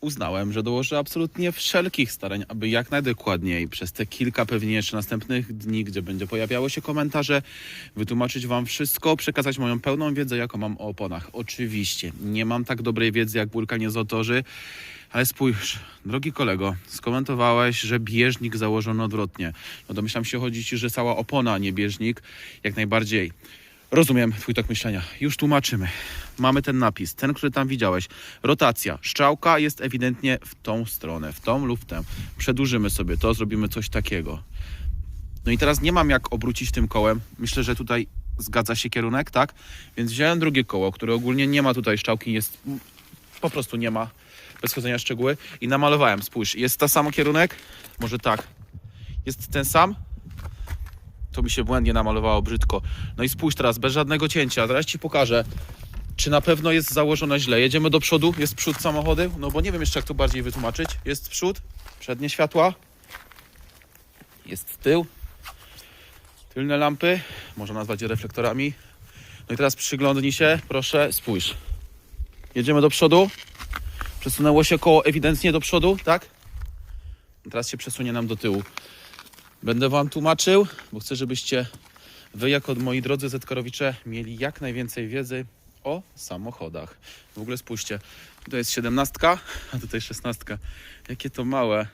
uznałem, że dołożę absolutnie wszelkich starań, aby jak najdokładniej przez te kilka pewnie jeszcze następnych dni, gdzie będzie pojawiały się komentarze, wytłumaczyć Wam wszystko, przekazać moją pełną wiedzę, jaką mam o oponach. Oczywiście, nie mam tak dobrej wiedzy jak wulkanizotorzy, ale spójrz, drogi kolego, skomentowałeś, że bieżnik założono odwrotnie. No domyślam się chodzi Ci, że cała opona, nie bieżnik, jak najbardziej. Rozumiem Twój tok myślenia. Już tłumaczymy. Mamy ten napis, ten, który tam widziałeś. Rotacja. Strzałka jest ewidentnie w tą stronę, w tą lub w tę. Przedłużymy sobie to, zrobimy coś takiego. No i teraz nie mam jak obrócić tym kołem. Myślę, że tutaj zgadza się kierunek, tak? Więc wziąłem drugie koło, które ogólnie nie ma tutaj strzałki, jest po prostu nie ma, bez wchodzenia szczegóły i namalowałem. Spójrz, jest ta sam kierunek? Może tak. Jest ten sam? To mi się błędnie namalowało brzydko. No i spójrz teraz, bez żadnego cięcia. Teraz Ci pokażę, czy na pewno jest założone źle. Jedziemy do przodu, jest przód samochody, no bo nie wiem jeszcze jak to bardziej wytłumaczyć. Jest przód, przednie światła, jest tył, tylne lampy, można nazwać je reflektorami. No i teraz przyglądnij się, proszę, spójrz. Jedziemy do przodu, przesunęło się koło ewidentnie do przodu, tak? Teraz się przesunie nam do tyłu. Będę Wam tłumaczył, bo chcę, żebyście Wy, jako moi drodzy Zetkorowicze, mieli jak najwięcej wiedzy o samochodach. W ogóle spójrzcie, to jest siedemnastka, a tutaj szesnastka. Jakie to małe.